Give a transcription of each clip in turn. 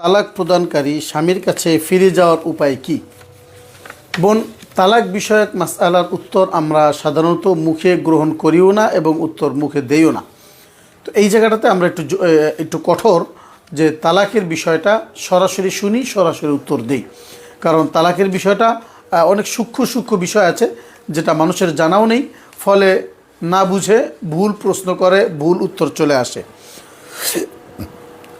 তালাক প্রদানকারী স্বামীর কাছে ফিরে যাওয়ার উপায় কি? বোন, তালাক বিষয়ক মাসআলার উত্তর আমরা সাধারণত মুখে গ্রহণ করিও না এবং উত্তর মুখে দেইও না। তো এই জায়গাটাতে আমরা একটু একটু কঠোর যে তালাকের বিষয়টা সরাসরি শুনি, সরাসরি উত্তর দেই। কারণ তালাকের বিষয়টা অনেক সূক্ষ্ম সূক্ষ্ম বিষয় আছে যেটা মানুষের জানাও নেই, ফলে না বুঝে ভুল প্রশ্ন করে, ভুল উত্তর চলে আসে।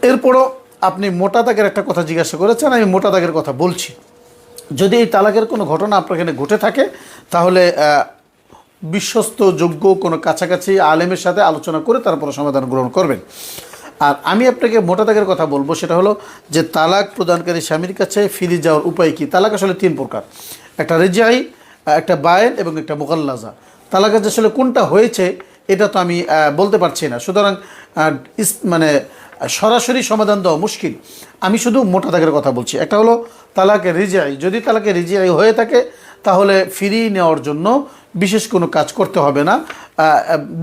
এরপরও আপনি মোটা দাগের একটা কথা জিজ্ঞাসা করেছেন, আমি মোটা দাগের কথা বলছি। যদি এই তালাকের কোনো ঘটনা আপনার এখানে ঘটে থাকে, তাহলে বিশ্বস্ত, যোগ্য, কোনো কাছাকাছি আলেমের সাথে আলোচনা করে তারপরে সমাধান গ্রহণ করবেন। আর আমি আপনাকে মোটা দাগের কথা বলব, সেটা হলো যে তালাক প্রদানকারী স্বামীর কাছে ফিরে যাওয়ার উপায় কি? তালাক আসলে তিন প্রকার। একটা রেজাই একটা বায়েন এবং একটা মোকাল্লাজা তালাকের যে আসলে কোনটা হয়েছে এটা তো আমি বলতে পারছি না। সুতরাং মানে সরাসরি সমাধান দেওয়া মুশকিল। আমি শুধু মোটা দাগের কথা বলছি। একটা হলো তালাকে রিজিআই যদি তালাকে রিজিআই হয়ে থাকে, তাহলে ফিরিয়ে নেওয়ার জন্য বিশেষ কোনো কাজ করতে হবে না।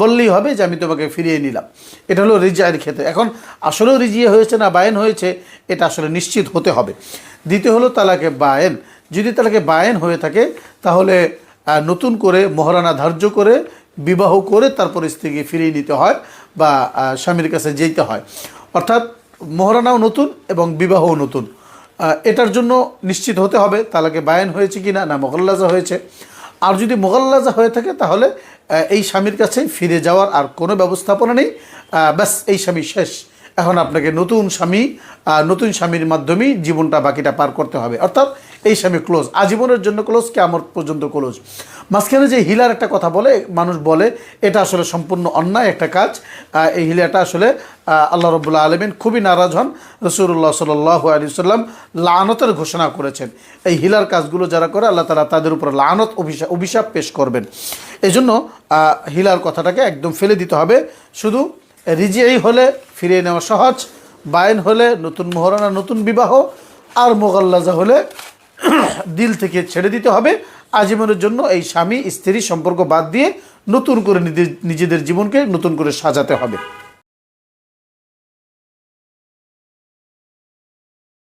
বললেই হবে যে আমি তোমাকে ফিরিয়ে নিলাম। এটা হলো রিজিআইয়ের ক্ষেত্রে। এখন আসলেও রিজিয়ে হয়েছে না বায়েন হয়েছে, এটা আসলে নিশ্চিত হতে হবে। দ্বিতীয় হলো তালাকে বায়েন। যদি তালাকে বায়েন হয়ে থাকে, তাহলে নতুন করে মহারানা ধার্য করে বিবাহ করে তারপর স্ত্রীকে ফিরিয়ে নিতে হয় বা স্বামীর কাছে যেতে হয়। অর্থাৎ মহারানাও নতুন এবং বিবাহও নতুন। এটার জন্য নিশ্চিত হতে হবে তালাকে বায়ান হয়েছে কি না না মোগল্লাজা হয়েছে। আর যদি মোগল্লাজা হয়ে থাকে তাহলে এই স্বামীর কাছে ফিরে যাওয়ার আর কোনো ব্যবস্থাপনা নেই। ব্যাস, এই স্বামী শেষ। এখন আপনাকে নতুন স্বামী নতুন স্বামীর মাধ্যমেই জীবনটা বাকিটা পার করতে হবে। অর্থাৎ এই স্বামী ক্লোজ আজীবনের জন্য ক্লোজ কেমন পর্যন্ত ক্লোজ মাঝখানে যে হিলার একটা কথা বলে, মানুষ বলে, এটা আসলে সম্পূর্ণ অন্যায় একটা কাজ। এই হিলাটা আসলে আল্লাহ রবুল্লা আলমিন খুবই নারাজ হন। রসুল্লাহ সাল্লাহ আলী সাল্লাম লানতের ঘোষণা করেছেন। এই হিলার কাজগুলো যারা করে, আল্লাহ তালা তাদের উপর লানত অভিশাপ অভিশাপ পেশ করবেন। এই জন্য হিলার কথাটাকে একদম ফেলে দিতে হবে। শুধু রিজিয়াই হলে ফিরিয়ে নেওয়া সহজ, বায়ন হলে নতুন মোহরানা, নতুন বিবাহ, আর মোগাল্লাজা হলে দিল থেকে ছেড়ে দিতে হবে। আজীবনের জন্য এই স্বামী স্ত্রী সম্পর্ক বাদ দিয়ে নতুন করে নিজেদের- জীবনকে নতুন করে সাজাতে হবে।